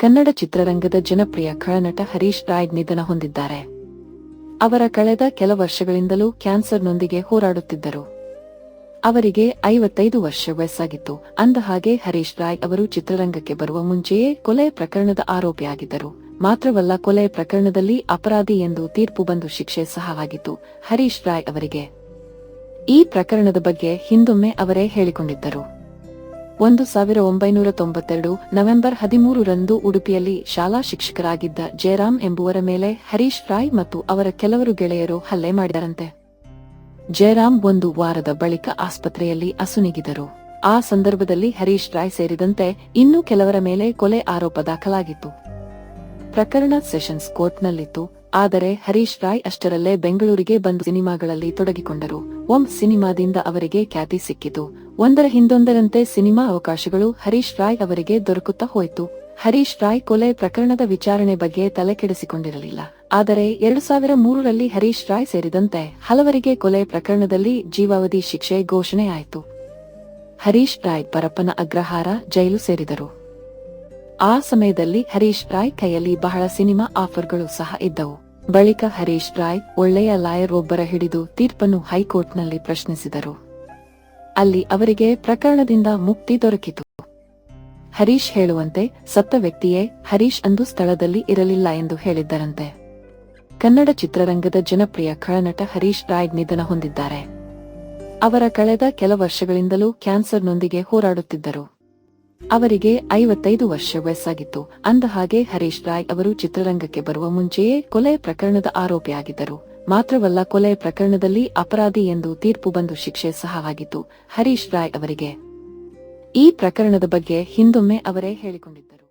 ಕನ್ನಡ ಚಿತ್ರರಂಗದ ಜನಪ್ರಿಯ ಖಳನಟ ಹರೀಶ್ ರಾಯ್ ನಿಧನ ಹೊಂದಿದ್ದಾರೆ. ಅವರ ಕಳೆದ ಕೆಲ ವರ್ಷಗಳಿಂದಲೂ ಕ್ಯಾನ್ಸರ್ನೊಂದಿಗೆ ಹೋರಾಡುತ್ತಿದ್ದರು. ಅವರಿಗೆ ಐವತ್ತೈದು ವರ್ಷ ವಯಸ್ಸಾಗಿತ್ತು. ಅಂದಹಾಗೆ ಹರೀಶ್ ರಾಯ್ ಅವರು ಚಿತ್ರರಂಗಕ್ಕೆ ಬರುವ ಮುಂಚೆಯೇ ಕೊಲೆ ಪ್ರಕರಣದ ಆರೋಪಿಯಾಗಿದ್ದರು ಮಾತ್ರವಲ್ಲ ಕೊಲೆ ಪ್ರಕರಣದಲ್ಲಿ ಅಪರಾಧಿ ಎಂದು ತೀರ್ಪು ಬಂದು ಶಿಕ್ಷೆ ಸಹ ಆಗಿತ್ತು ಹರೀಶ್ ರಾಯ್ ಅವರಿಗೆ ಈ ಪ್ರಕರಣದ ಬಗ್ಗೆ ಹಿಂದೊಮ್ಮೆ ಅವರೇ ಹೇಳಿಕೊಂಡಿದ್ದರು. ಒಂದು ಸಾವಿರ ಒಂಬೈನೂರ ತೊಂಬತ್ತೆರಡು ನವೆಂಬರ್ ಹದಿಮೂರರಂದು ಉಡುಪಿಯಲ್ಲಿ ಶಾಲಾ ಶಿಕ್ಷಕರಾಗಿದ್ದ ಜಯರಾಮ್ ಎಂಬುವರ ಮೇಲೆ ಹರೀಶ್ ರಾಯ್ ಮತ್ತು ಅವರ ಕೆಲವರು ಗೆಳೆಯರು ಹಲ್ಲೆ ಮಾಡಿದರಂತೆ. ಜಯರಾಮ್ ಒಂದು ವಾರದ ಬಳಿಕ ಆಸ್ಪತ್ರೆಯಲ್ಲಿ ಅಸುನಿಗಿದರು. ಆ ಸಂದರ್ಭದಲ್ಲಿ ಹರೀಶ್ ರಾಯ್ ಸೇರಿದಂತೆ ಇನ್ನೂ ಕೆಲವರ ಮೇಲೆ ಕೊಲೆ ಆರೋಪ ದಾಖಲಾಗಿತ್ತು. ಪ್ರಕರಣ ಸೆಷನ್ಸ್ ಕೋರ್ಟ್ನಲ್ಲಿತ್ತು, ಆದರೆ ಹರೀಶ್ ರಾಯ್ ಅಷ್ಟರಲ್ಲೇ ಬೆಂಗಳೂರಿಗೆ ಬಂದು ಸಿನಿಮಾಗಳಲ್ಲಿ ತೊಡಗಿಕೊಂಡರು. ಒಂ ಸಿನಿಮಾದಿಂದ ಅವರಿಗೆ ಖ್ಯಾತಿ ಸಿಕ್ಕಿತು. ಒಂದರ ಹಿಂದೊಂದರಂತೆ ಸಿನಿಮಾ ಅವಕಾಶಗಳು ಹರೀಶ್ ರಾಯ್ ಅವರಿಗೆ ದೊರಕುತ್ತಾ ಹೋಯಿತು. ಹರೀಶ್ ರಾಯ್ ಕೊಲೆ ಪ್ರಕರಣದ ವಿಚಾರಣೆ ಬಗ್ಗೆ ತಲೆಕೆಡಿಸಿಕೊಂಡಿರಲಿಲ್ಲ. ಆದರೆ ಎರಡು ಸಾವಿರ ಮೂರರಲ್ಲಿ ಹರೀಶ್ ರಾಯ್ ಸೇರಿದಂತೆ ಹಲವರಿಗೆ ಕೊಲೆ ಪ್ರಕರಣದಲ್ಲಿ ಜೀವಾವಧಿ ಶಿಕ್ಷೆ ಘೋಷಣೆಯಾಯಿತು ಹರೀಶ್ ರಾಯ್ ಪರಪ್ಪನ ಅಗ್ರಹಾರ ಜೈಲು ಸೇರಿದರು. ಆ ಸಮಯದಲ್ಲಿ ಹರೀಶ್ ರಾಯ್ ಕೈಯಲ್ಲಿ ಬಹಳ ಸಿನಿಮಾ ಆಫರ್ಗಳು ಸಹ ಇದ್ದವು. ಬಳಿಕ ಹರೀಶ್ ರಾಯ್ ಒಳ್ಳೆಯ ಲಾಯರ್ ಒಬ್ಬರ ಹಿಡಿದು ತೀರ್ಪನ್ನು ಹೈಕೋರ್ಟ್ನಲ್ಲಿ ಪ್ರಶ್ನಿಸಿದರು. ಅಲ್ಲಿ ಅವರಿಗೆ ಪ್ರಕರಣದಿಂದ ಮುಕ್ತಿ ದೊರಕಿತು. ಹರೀಶ್ ಹೇಳುವಂತೆ ಸತ್ತ ವ್ಯಕ್ತಿಯೇ ಹರೀಶ್ ಅಂದು ಸ್ಥಳದಲ್ಲಿ ಇರಲಿಲ್ಲ ಎಂದು ಹೇಳಿದ್ದರಂತೆ. ಕನ್ನಡ ಚಿತ್ರರಂಗದ ಜನಪ್ರಿಯ ಖಳನಟ ಹರೀಶ್ ರಾಯ್ ನಿಧನ ಹೊಂದಿದ್ದಾರೆ. ಅವರ ಕಳೆದ ಕೆಲ ವರ್ಷಗಳಿಂದಲೂ ಕ್ಯಾನ್ಸರ್ನೊಂದಿಗೆ ಹೋರಾಡುತ್ತಿದ್ದರು. ಅವರಿಗೆ ಐವತ್ತೈದು ವರ್ಷ ವಯಸ್ಸಾಗಿತ್ತು. ಅಂದಹಾಗೆ ಹರೀಶ್ ರಾಯ್ ಅವರು ಚಿತ್ರರಂಗಕ್ಕೆ ಬರುವ ಮುಂಚೆಯೇ ಕೊಲೆ ಪ್ರಕರಣದ ಆರೋಪಿಯಾಗಿದ್ದರು. ಮಾತ್ರವಲ್ಲ ಕೊಲೆ ಪ್ರಕರಣದಲ್ಲಿ ಅಪರಾಧಿ ಎಂದು ತೀರ್ಪು ಬಂದು ಶಿಕ್ಷೆ ಸಹ ಆಗಿತ್ತು ಹರೀಶ್ ರಾಯ್ ಅವರಿಗೆ ಈ ಪ್ರಕರಣದ ಬಗ್ಗೆ ಹಿಂದೊಮ್ಮೆ ಅವರೇ ಹೇಳಿಕೊಂಡಿದ್ದರು.